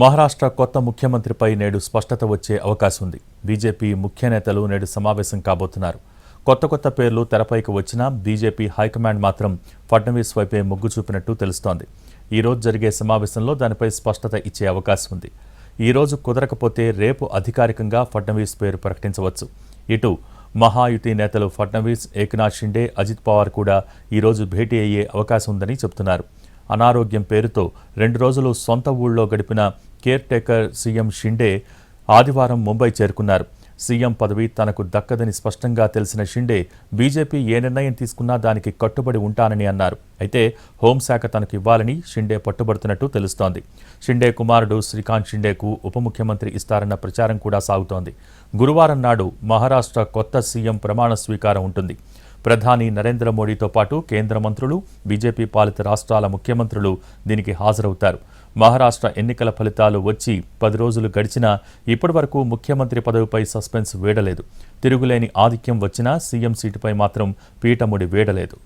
మహారాష్ట్ర కొత్త ముఖ్యమంత్రిపై నేడు స్పష్టత వచ్చే అవకాశం ఉంది బీజేపీ ముఖ్య నేతలు నేడు సమావేశం కాబోతున్నారు. కొత్త కొత్త పేర్లు తెరపైకి వచ్చినా బీజేపీ హైకమాండ్ మాత్రం ఫడ్నవీస్ వైపే మొగ్గు చూపినట్టు తెలుస్తోంది. ఈ రోజు జరిగే సమావేశంలో దానిపై స్పష్టత ఇచ్చే అవకాశం ఉంది ఈ రోజు కుదరకపోతే రేపు అధికారికంగా ఫడ్నవీస్ పేరు ప్రకటించవచ్చు. ఇటు మహాయుతి నేతలు ఫడ్నవీస్ ఏక్నాథ్ షిండే అజిత్ పవార్ కూడా ఈ రోజు భేటీ అయ్యే అవకాశం ఉందని చెబుతున్నారు అనారోగ్యం పేరుతో రెండు రోజులు సొంత ఊళ్ళో గడిపిన కేర్ టేకర్ సీఎం షిండే ఆదివారం ముంబై చేరుకున్నారు. సీఎం పదవి తనకు దక్కదని స్పష్టంగా తెలిసిన షిండే బీజేపీ ఏ నిర్ణయం తీసుకున్నా దానికి కట్టుబడి ఉంటానని అన్నారు. అయితే హోంశాఖ తనకు ఇవ్వాలని షిండే పట్టుబడుతున్నట్టు తెలుస్తోంది. షిండే కుమారుడు శ్రీకాంత్ షిండేకు ఉప ముఖ్యమంత్రి ఇస్తారన్న ప్రచారం కూడా సాగుతోంది. గురువారం నాడు మహారాష్ట్ర కొత్త సీఎం ప్రమాణ స్వీకారం ఉంటుంది. ప్రధాని నరేంద్ర మోడీతో పాటు కేంద్ర మంత్రులు బీజేపీ పాలిత రాష్ట్రాల ముఖ్యమంత్రులు దీనికి హాజరవుతారు. మహారాష్ట్ర ఎన్నికల ఫలితాలు వచ్చి పది రోజులు గడిచినా ఇప్పటివరకు ముఖ్యమంత్రి పదవిపై సస్పెన్స్ వీడలేదు. తిరుగులేని ఆధిక్యం వచ్చినా సీఎం సీటుపై మాత్రం పీఠముడి వీడలేదు.